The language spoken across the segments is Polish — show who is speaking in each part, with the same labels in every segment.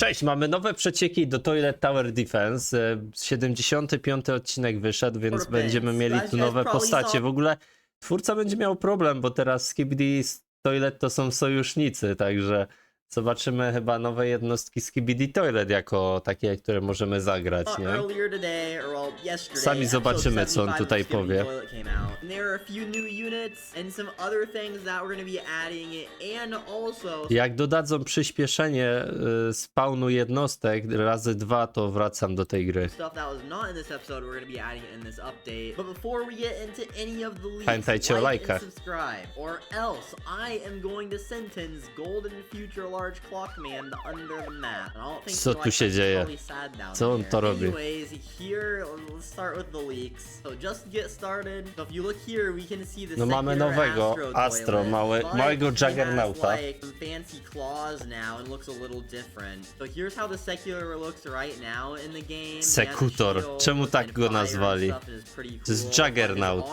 Speaker 1: Cześć, mamy nowe przecieki do Toilet Tower Defense. E, 75 odcinek wyszedł, więc będziemy mieli tu nowe postacie. W ogóle twórca będzie miał problem, bo teraz Skibidi z Toilet to są sojusznicy, także zobaczymy chyba nowe jednostki Skibidi Toilet jako takie, które możemy zagrać,
Speaker 2: Uh,
Speaker 1: nie? Sami zobaczymy, co on
Speaker 2: 75
Speaker 1: tutaj powie. Jak dodadzą przyspieszenie y, spawnu jednostek razy dwa, to wracam do tej gry. Pamiętajcie o lajkach.
Speaker 2: and subscribe, or else I am going to sentence Golden Future Large
Speaker 1: Co
Speaker 2: so,
Speaker 1: tu się dzieje? Co on to robi? No mamy nowego
Speaker 2: Astro,
Speaker 1: małego Juggernauta. Sekutor. Czemu tak go nazwali? To jest. Juggernaut.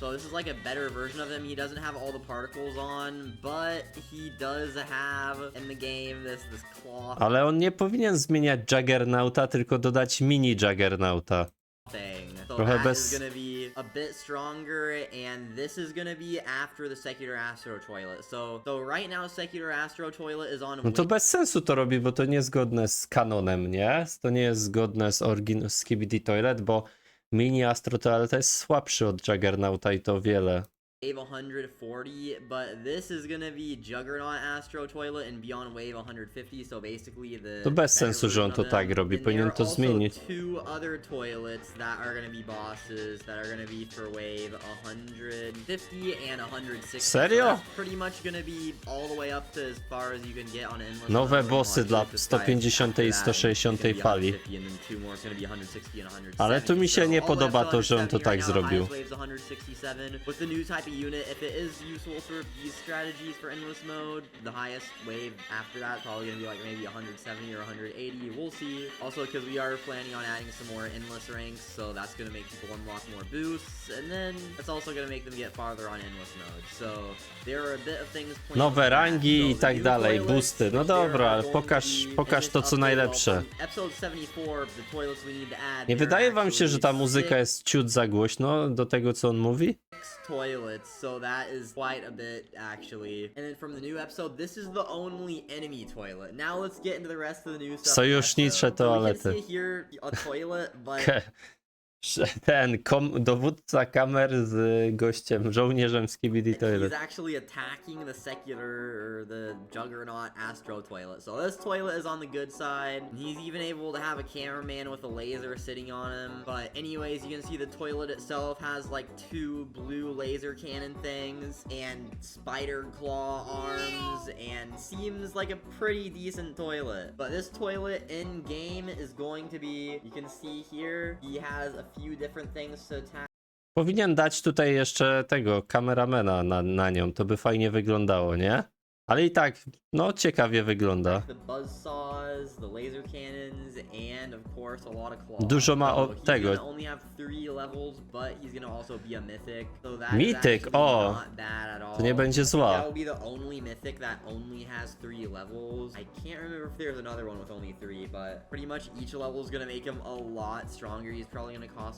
Speaker 2: So this is like a better version of him. He doesn't have all the particles on, but he does have in the game this this cloth
Speaker 1: Ale on nie powinien zmieniać Juggernauta, tylko dodać mini Juggernauta.
Speaker 2: thing. So
Speaker 1: Trochę
Speaker 2: that
Speaker 1: bez-
Speaker 2: is gonna be a bit stronger, and this is gonna be after the secular astro toilet. So so right now secular astro toilet is on
Speaker 1: No to bez sensu to robi, bo to niezgodne z kanonem, nie? To nie jest zgodne z origin z Skibidi Toilet, bo mini Astro Toilet jest słabszy od Juggernauta i to o wiele.
Speaker 2: Wave 140, but this is gonna be Juggernaut Astro Toilet and Beyond Wave 150, so basically the
Speaker 1: To bez sensu, że on to tak robi, powinien to zmienić.
Speaker 2: two other toilets that are gonna be bosses that are gonna be for Wave 150 and 160. So
Speaker 1: Serio?
Speaker 2: that's pretty much gonna be all the way up to as far as you can get on Endless
Speaker 1: Nowe bossy dla
Speaker 2: 150
Speaker 1: 150 i
Speaker 2: after that,
Speaker 1: 160
Speaker 2: it's gonna be
Speaker 1: fali.
Speaker 2: 150 and then two more is gonna be 160 and 170.
Speaker 1: Ale tu mi się
Speaker 2: So
Speaker 1: nie podoba to, że on to
Speaker 2: 170
Speaker 1: tak zrobił.
Speaker 2: Highest wave's 167. With the new type of unit, if it is useful for these strategies for endless mode, the highest wave after that probably gonna be like maybe 170 or 180. We'll see. Also, because we are planning on adding some more endless ranks, so that's gonna make people unlock more boosts, and then that's also gonna make them get farther on endless mode. So there are a bit of things.
Speaker 1: Nowe rangi i tak dalej, boosty. No dobra, pokaż- pokaż to, co najlepsze.
Speaker 2: well, from Episode 74, the toilets we need to add.
Speaker 1: Nie wydaje wam się, że ta muzyka jest ciut za głośno do tego, co on mówi?
Speaker 2: So that is quite a bit actually. And then from the new episode, this is the only enemy toilet. Now let's get into the rest of the new stuff.
Speaker 1: Sojusznicze
Speaker 2: So we can
Speaker 1: toalety.
Speaker 2: see here a toilet, but
Speaker 1: Ten kom, dowódca kamer z gościem, żołnierzem Skibidi
Speaker 2: he's
Speaker 1: Toilet.
Speaker 2: actually attacking the secular or the juggernaut astro toilet. So this toilet is on the good side. He's even able to have a cameraman with a laser sitting on him. But anyways, you can see the toilet itself has like two blue laser cannon things and spider claw arms and seems like a pretty decent toilet. But this toilet in game is going to be, you can see here, he has a
Speaker 1: Powinien dać tutaj jeszcze tego kameramena na, na nią, to by fajnie wyglądało, nie? Ale i tak, no ciekawie wygląda. Dużo ma o- tego.
Speaker 2: actually
Speaker 1: o! To nie będzie zła.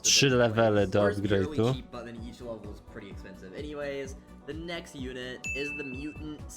Speaker 1: Trzy levele do upgrade'u.
Speaker 2: Anyways, the next unit is the mutant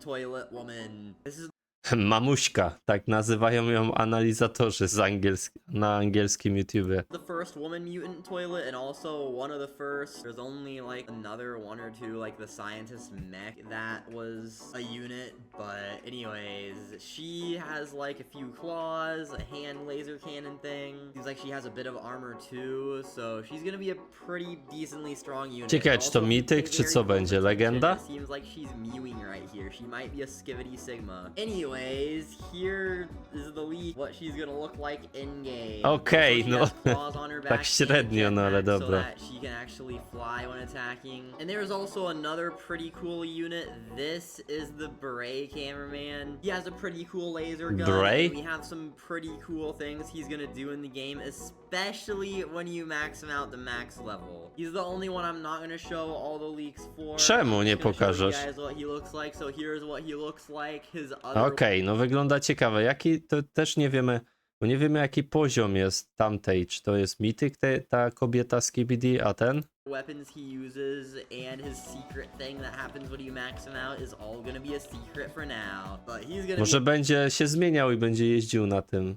Speaker 2: toilet woman. This is
Speaker 1: Mamuśka, tak nazywają ją analizatorzy z angielsk na angielskim YouTubie.
Speaker 2: the first woman mutant toilet and also one of the first there's only like another one or two like the scientist mech that was a unit but anyways she has like a few claws a hand laser cannon thing seems like she has a bit of armor too so she's gonna be a pretty decently strong unit
Speaker 1: Ciekawe, czy to mityk, czy co będzie, legenda?
Speaker 2: Seems like she's mewing right here she might be a skivity sigma anyways here is the leak what she's gonna look like in game Okay.
Speaker 1: no.
Speaker 2: claws on her back and
Speaker 1: średnio, no ale
Speaker 2: so
Speaker 1: dobra.
Speaker 2: that she can actually fly when attacking. And there's also another pretty cool unit. This is the Beret cameraman. He has a pretty cool laser gun.
Speaker 1: Beret?
Speaker 2: We have some pretty cool things he's gonna do in the game, especially when you max him out to max level. He's the only one I'm not gonna show all the leaks for.
Speaker 1: Czemu
Speaker 2: I'm
Speaker 1: nie
Speaker 2: just gonna show you
Speaker 1: pokażesz?
Speaker 2: guys what he looks like. So here's what he looks like. His other
Speaker 1: Okej, no wygląda ciekawe. Jaki to też nie wiemy, bo nie wiemy jaki poziom jest tamtej. Czy to jest mityk te, ta kobieta z KBD, a ten?
Speaker 2: weapons he uses and his secret thing that happens when you max him out is all gonna be a secret for now. But he's gonna
Speaker 1: Może
Speaker 2: be
Speaker 1: będzie się zmieniał i będzie jeździł na tym,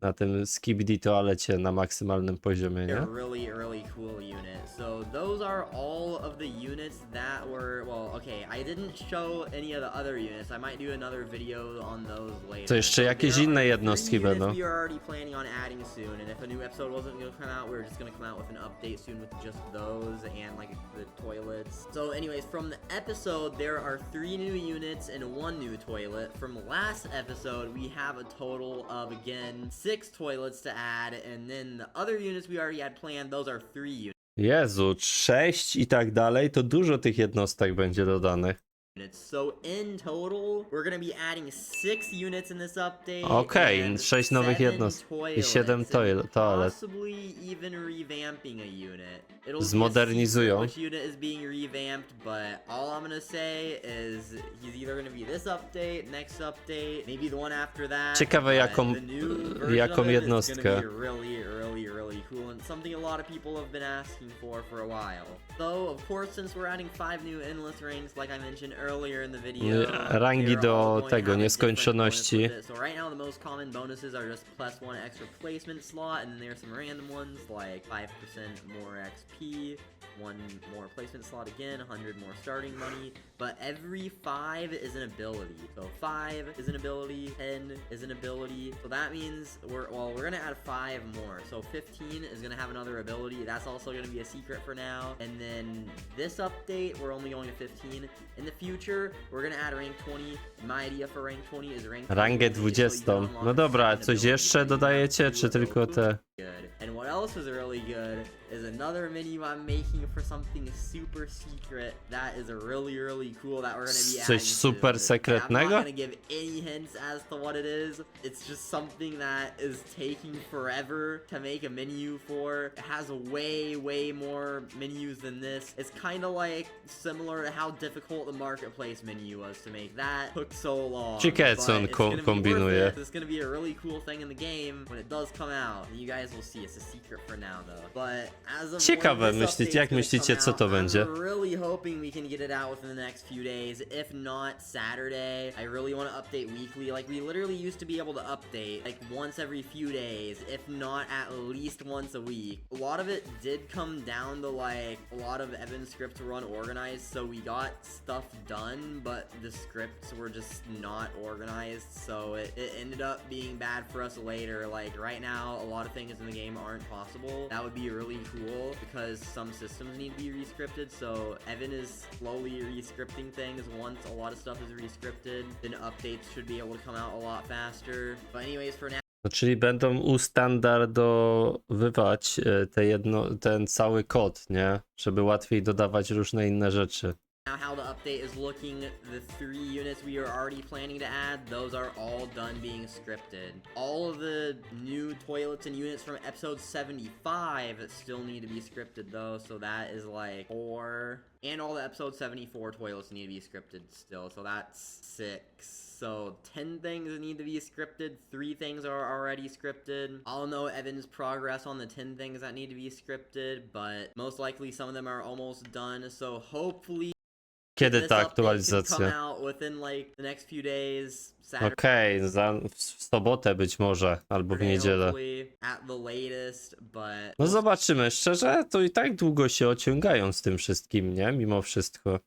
Speaker 1: na tym skibidi toalecie na maksymalnym poziomie,
Speaker 2: a
Speaker 1: nie?
Speaker 2: really, really cool unit. So those are all of the units that were well, okay, I didn't show any of the other units. I might do another video on those later.
Speaker 1: To jeszcze
Speaker 2: So
Speaker 1: jakieś
Speaker 2: there
Speaker 1: inne
Speaker 2: are
Speaker 1: jednostki
Speaker 2: three units
Speaker 1: będą.
Speaker 2: We are already planning on adding soon, and if a new episode wasn't gonna come out, we were just gonna come out with an update soon with just those and like the toilets. So, anyways, from the episode, there are three new units and one new toilet. From last episode, we have a total of again six toilets to add, and then the other units we already had planned, those are three units.
Speaker 1: Jezu, sześć i tak dalej, to dużo tych jednostek będzie dodanych.
Speaker 2: So in total, we're gonna be adding six units in this update.
Speaker 1: Okej,
Speaker 2: and
Speaker 1: sześć nowych
Speaker 2: seven
Speaker 1: jednostek i
Speaker 2: toilets,
Speaker 1: siedem
Speaker 2: and
Speaker 1: toil- toalet.
Speaker 2: Possibly even revamping a unit. It'll
Speaker 1: Zmodernizują.
Speaker 2: be a secret which unit is being revamped, but all I'm gonna say is he's either gonna be this update, next update, maybe the one after that.
Speaker 1: Ciekawe,
Speaker 2: but
Speaker 1: jaką-
Speaker 2: the new version
Speaker 1: jaką
Speaker 2: of him is
Speaker 1: jednostkę.
Speaker 2: gonna be really, really, really cool and something a lot of people have been asking for for a while. Though, of course, since we're adding five new endless rings, like I mentioned earlier in the video,
Speaker 1: Rangi do
Speaker 2: going to
Speaker 1: tego, nieskończoności.
Speaker 2: different bonus with it. So right now the most common bonuses are just plus one extra placement slot, and then there are some random ones like 5% more XP, one more placement slot again, 100 more starting money, but every five is an ability. So five is an ability, 10 is an ability. So that means we're well, we're gonna add five more. So 15 is gonna have another ability. That's also gonna be a secret for now. And then this update, we're only going to 15. In the future, we're gonna add rank 20. My idea for rank 20 is rank 20
Speaker 1: Rangę
Speaker 2: only,
Speaker 1: 20. No dobra, coś jeszcze
Speaker 2: that you have
Speaker 1: dodajecie, czy tylko te?
Speaker 2: Good. And what else is really good is another menu I'm making for something super secret that is really really cool that we're gonna be
Speaker 1: Coś
Speaker 2: adding
Speaker 1: super
Speaker 2: soon.
Speaker 1: sekretnego?
Speaker 2: I'm not gonna give any hints as to what it is. It's just something that is taking forever to make a menu for. It has way way more menus than this. It's kind of like similar to how difficult the marketplace menu was to make. That took so long.
Speaker 1: Ciekawe, co
Speaker 2: but
Speaker 1: on
Speaker 2: it's gonna be worth
Speaker 1: kombinuje.
Speaker 2: it. It's gonna be a really cool thing in the game when it does come out. You guys will see. It's a secret for now, though. But as of
Speaker 1: Ciekawe,
Speaker 2: when this
Speaker 1: myślicie- jak
Speaker 2: gonna
Speaker 1: myślicie,
Speaker 2: come
Speaker 1: co to będzie?
Speaker 2: I'm really hoping we can get it out within the next few days. If not Saturday, I really want to update weekly. Like we literally used to be able to update like once every few days, if not at least once a week. A lot of it did come down to like a lot of Evan's scripts were unorganized, so we got stuff done, but the scripts were just not organized, so it, it ended up being bad for us later. Like right now, a lot of things in the game aren't possible. That would be really cool because some systems need to be rescripted. So Evan is slowly rescripting things. Once a lot of stuff is rescripted, then updates should be able to come out a lot faster. But anyways, for now.
Speaker 1: No, czyli będą ustandardowywać e, te jedno, ten cały kod, nie? Żeby łatwiej dodawać różne inne rzeczy.
Speaker 2: Now, how the update is looking, the three units we are already planning to add, those are all done being scripted. All of the new toilets and units from episode 75 still need to be scripted, though, so that is like four. And all the episode 74 toilets need to be scripted still, so that's six. So 10 things need to be scripted, 3 things are already scripted. I'll know Evan's progress on the 10 things that need to be scripted, but most likely some of them are almost done. So hopefully
Speaker 1: Kiedy
Speaker 2: this
Speaker 1: ta
Speaker 2: update could come
Speaker 1: aktualizacja?
Speaker 2: out within like the next few days, Saturday,
Speaker 1: Okej, za w w sobotę być może, albo w niedzielę.
Speaker 2: hopefully, at the latest, but
Speaker 1: No zobaczymy, szczerze, to i tak długo się ociągają z tym wszystkim, nie? Mimo wszystko.